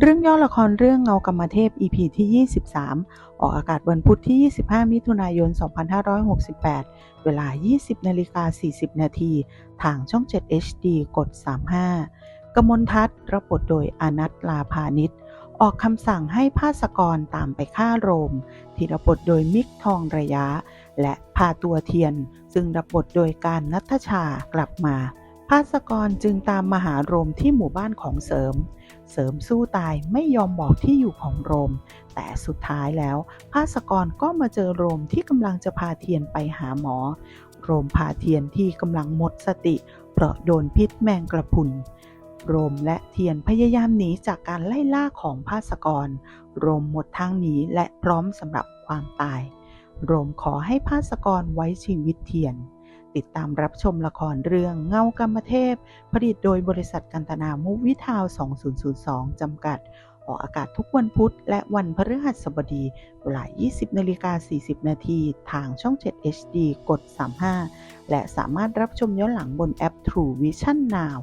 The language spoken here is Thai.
เรื่องย่อละครเรื่องเงากรรมเทพ EP ที่ 23 ออกอากาศวันพุธที่ 25 มิถุนายน 2568 เวลา 20นาฬิกา40 นาทีทางช่อง 7 HD กด 35 กมลทัศน์รับบทโดยอนัทลาพานิชออกคำสั่งให้ภาสกรตามไปฆ่าโรม ที่รับบทโดยมิกทองระยะ และพาตัวเทียน ซึ่งรับบทโดยการนัทชากลับมา ภาสกรจึงตามมาหาโรมที่หมู่บ้านของเสริม เสริมสู้ตายไม่ยอมบอกที่อยู่ของโรม แต่สุดท้ายแล้วภาสกรก็มาเจอโรมที่กำลังจะพาเทียนไปหาหมอ โรมพาเทียนที่กำลังหมดสติ เพราะโดนพิษแมงกระพุนโรมและเทียนพยายามหนีจากการไล่ล่าของภาสกร โรมหมดทางหนีและพร้อมสำหรับความตาย โรมขอให้ภาสกรไว้ชีวิตเทียน ติดตามรับชมละครเรื่องเงากรรมเทพ ผลิตโดยบริษัทกันตนามูวิทาว 2002 จำกัด ออกอากาศทุกวันพุธ และวันพฤหัสบดีเวลา 20นาฬิกา40 นาทีทางช่อง 7 HD กด 35 และสามารถรับชมย้อนหลังบนแอป True Vision Now